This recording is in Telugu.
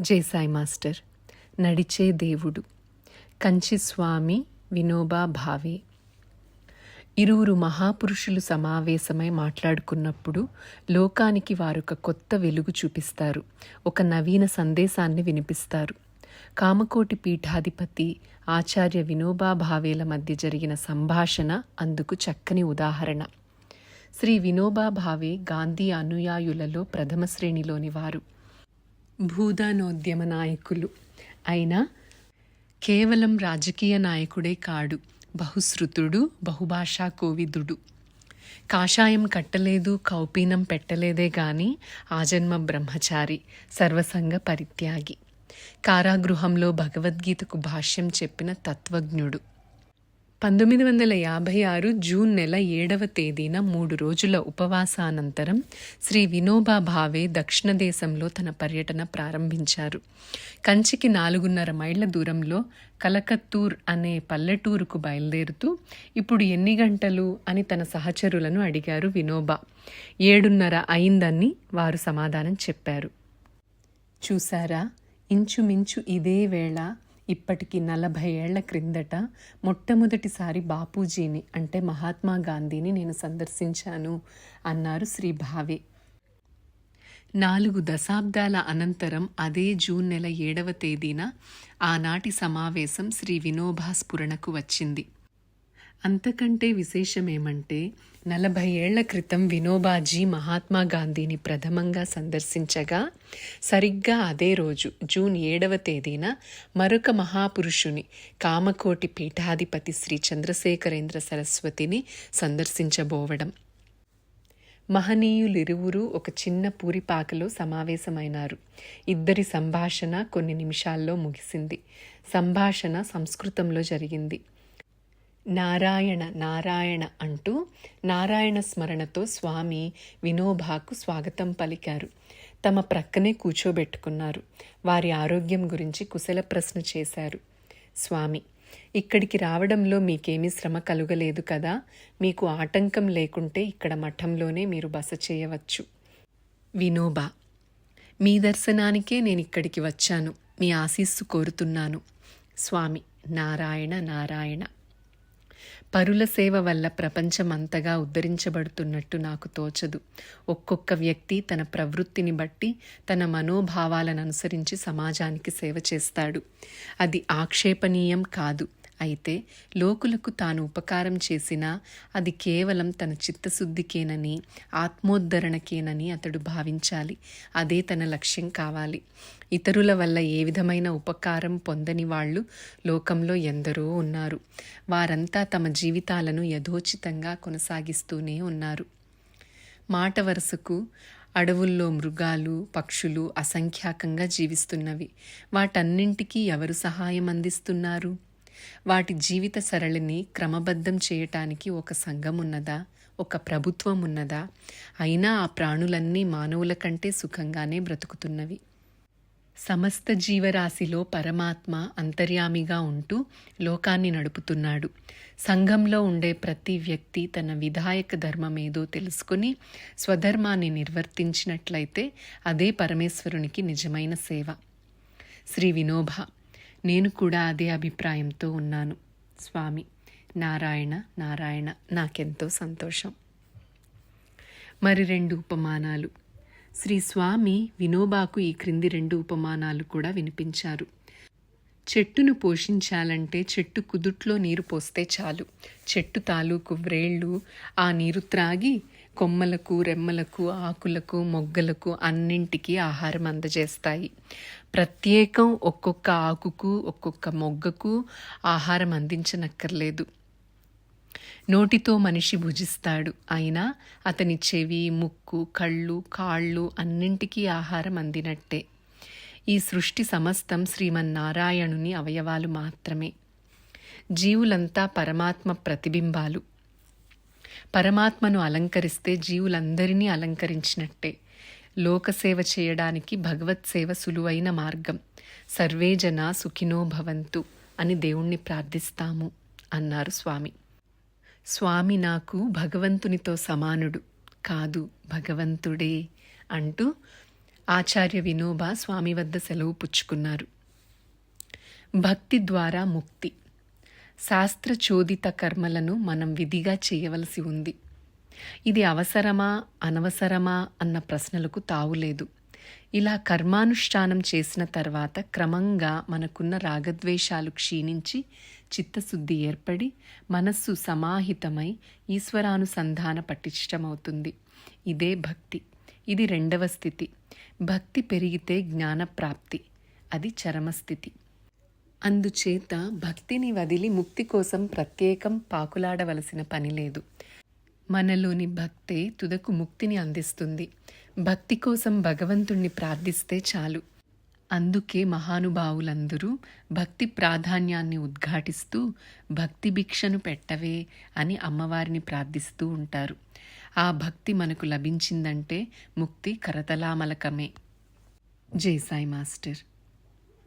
జేసాయి మాస్టర్. నడిచే దేవుడు. కంచి స్వామి వినోబా భావే. ఇరువురు మహాపురుషులు సమావేశమై మాట్లాడుకున్నప్పుడు లోకానికి వారొక కొత్త వెలుగు చూపిస్తారు. ఒక నవీన సందేశాన్ని వినిపిస్తారు. కామకోటి పీఠాధిపతి ఆచార్య వినోబా భావేల మధ్య జరిగిన సంభాషణ అందుకు చక్కని ఉదాహరణ. శ్రీ వినోబా భావే గాంధీ అనుయాయులలో ప్రథమ శ్రేణిలోని వారు. భూదానోద్యమ నాయకులు అయినా కేవలం రాజకీయ నాయకుడే కాడు బహుశ్రుతుడు బహుభాషా కోవిదుడు. కాషాయం కట్టలేదు కౌపీనం పెట్టలేదే గాని ఆజన్మ బ్రహ్మచారి సర్వసంగ పరిత్యాగి. కారాగృహంలో భగవద్గీతకు భాష్యం చెప్పిన తత్వజ్ఞుడు. పంతొమ్మిది వందల యాభై ఆరు జూన్ నెల ఏడవ తేదీన మూడు రోజుల ఉపవాసానంతరం శ్రీ వినోబా భావే దక్షిణ దేశంలో తన పర్యటన ప్రారంభించారు. కంచికి నాలుగున్నర మైళ్ళ దూరంలో కలకత్తూర్ అనే పల్లెటూరుకు బయలుదేరుతూ ఇప్పుడు ఎన్ని గంటలు? అని తన సహచరులను అడిగారు వినోబా. ఏడున్నర అయిందని వారు సమాధానం చెప్పారు. చూసారా ఇంచుమించు ఇదే వేళ ఇప్పటికి నలభై ఏళ్ళ క్రిందట మొట్టమొదటిసారి బాపూజీని అంటే మహాత్మా గాంధీని నేను సందర్శించాను అన్నారు శ్రీ భావే. నాలుగు దశాబ్దాల అనంతరం అదే జూన్ నెల ఏడవ తేదీన ఆనాటి సమావేశం శ్రీ వినోబా స్ఫురణకు వచ్చింది. అంతకంటే విశేషమేమంటే నలభై ఏళ్ళ క్రితం వినోబాజీ మహాత్మా గాంధీని ప్రథమంగా సందర్శించగా సరిగ్గా అదే రోజు జూన్ ఏడవ తేదీన మరొక మహాపురుషుని కామకోటి పీఠాధిపతి శ్రీ చంద్రశేఖరేంద్ర సరస్వతిని సందర్శించబోవడం. మహనీయులిరువురు ఒక చిన్న పూరిపాకలో సమావేశమైనారు. ఇద్దరి సంభాషణ కొన్ని నిమిషాల్లో ముగిసింది. సంభాషణ సంస్కృతంలో జరిగింది. నారాయణ నారాయణ అంటూ నారాయణ స్మరణతో స్వామి వినోబాకు స్వాగతం పలికారు. తమ ప్రక్కనే కూర్చోబెట్టుకున్నారు. వారి ఆరోగ్యం గురించి కుశల ప్రశ్న చేశారు. స్వామి ఇక్కడికి రావడంలో మీకేమీ శ్రమ కలుగలేదు కదా? మీకు ఆటంకం లేకుంటే ఇక్కడ మఠంలోనే మీరు బస చేయవచ్చు. వినోబా మీ దర్శనానికే నేను ఇక్కడికి వచ్చాను. మీ ఆశీస్సు కోరుతున్నాను. స్వామి నారాయణ నారాయణ. పరుల సేవ వల్ల ప్రపంచం అంతగా ఉద్ధరించబడుతున్నట్టు నాకు తోచదు. ఒక్కొక్క వ్యక్తి తన ప్రవృత్తిని బట్టి తన మనోభావాలను అనుసరించి సమాజానికి సేవ చేస్తాడు. అది ఆక్షేపణీయం కాదు. అయితే లోకులకు తాను ఉపకారం చేసినా అది కేవలం తన చిత్తశుద్ధికేనని ఆత్మోద్ధరణకేనని అతడు భావించాలి. అదే తన లక్ష్యం కావాలి. ఇతరుల వల్ల ఏ విధమైన ఉపకారం పొందని వాళ్ళు లోకంలో ఎందరో ఉన్నారు. వారంతా తమ జీవితాలను యథోచితంగా కొనసాగిస్తూనే ఉన్నారు. మాట వరుసకు అడవుల్లో మృగాలు పక్షులు అసంఖ్యాకంగా జీవిస్తున్నవి. వాటన్నింటికీ ఎవరు సహాయం అందిస్తున్నారు? వాటి జీవిత సరళిని క్రమబద్ధం చేయటానికి ఒక సంఘం ఉన్నదా ఒక ప్రభుత్వం ఉన్నదా అయినా ఆ ప్రాణులన్నీ మానవుల కంటే సుఖంగానే బ్రతుకుతున్నవి. సమస్త జీవరాశిలో పరమాత్మ అంతర్యామిగా ఉంటూ లోకాన్ని నడుపుతున్నాడు. సంఘంలో ఉండే ప్రతి వ్యక్తి తన విధాయక ధర్మం ఏదో తెలుసుకుని స్వధర్మాన్ని నిర్వర్తించినట్లయితే అదే పరమేశ్వరునికి నిజమైన సేవ. శ్రీ వినోభ నేను కూడా అదే అభిప్రాయంతో ఉన్నాను. స్వామి నారాయణ నారాయణ నాకెంతో సంతోషం. మరి రెండు ఉపమానాలు. శ్రీ స్వామి వినోబాకు ఈ క్రింది రెండు ఉపమానాలు కూడా వినిపించారు. చెట్టును పోషించాలంటే చెట్టు కుదుట్లో నీరు పోస్తే చాలు. చెట్టు తాలూకు వ్రేళ్ళు ఆ నీరు త్రాగి కొమ్మలకు రెమ్మలకు ఆకులకు మొగ్గలకు అన్నింటికీ ఆహారం అందజేస్తాయి. ప్రత్యేకం ఒక్కొక్క ఆకుకు ఒక్కొక్క మొగ్గకు ఆహారం అందించనక్కర్లేదు. నోటితో మనిషి భుజిస్తాడు. అయినా అతని చెవి ముక్కు కళ్ళు కాళ్ళు అన్నింటికీ ఆహారం అందినట్టే. ఈ సృష్టి సమస్తం శ్రీమన్నారాయణుని అవయవాలు మాత్రమే. జీవులంతా పరమాత్మ ప్రతిబింబాలు. పరమాత్మను అలంకరిస్తే జీవులందరినీ అలంకరించినట్టే. లోకసేవ చేయడానికి భగవత్ సేవ సులువైన మార్గం. సర్వే జన సుఖినో భవంతు అని దేవుణ్ణి ప్రార్థిస్తాము అన్నారు స్వామి. స్వామి నాకు భగవంతునితో సమానుడు. కాదు భగవంతుడే అంటూ ఆచార్య వినోబా స్వామి వద్ద సెలవు పుచ్చుకున్నారు. భక్తి ద్వారా ముక్తి. శాస్త్రచోదిత కర్మలను మనం విధిగా చేయవలసి ఉంది. ఇది అవసరమా అనవసరమా అన్న ప్రశ్నలకు తావులేదు ఇలా కర్మానుష్ఠానం చేసిన తర్వాత క్రమంగా మనకున్న రాగద్వేషాలు క్షీణించి చిత్తశుద్ధి ఏర్పడి మనస్సు సమాహితమై ఈశ్వరానుసంధాన పటిష్టమవుతుంది. ఇదే భక్తి. ఇది రెండవ స్థితి. భక్తి పెరిగితే జ్ఞానప్రాప్తి. అది చరమస్థితి అందుచేత భక్తిని వదిలి ముక్తి కోసం ప్రత్యేకం పాకులాడవలసిన పని లేదు. మనలోని భక్తే తుదకు ముక్తిని అందిస్తుంది. భక్తి కోసం భగవంతుణ్ణి ప్రార్థిస్తే చాలు. అందుకే మహానుభావులందరూ భక్తి ప్రాధాన్యాన్ని ఉద్ఘాటిస్తూ భక్తి భిక్షను పెట్టవే అని అమ్మవారిని ప్రార్థిస్తూ ఉంటారు. ఆ భక్తి మనకు లభించిందంటే ముక్తి కరతలామలకమే. జై సాయి మాస్టర్.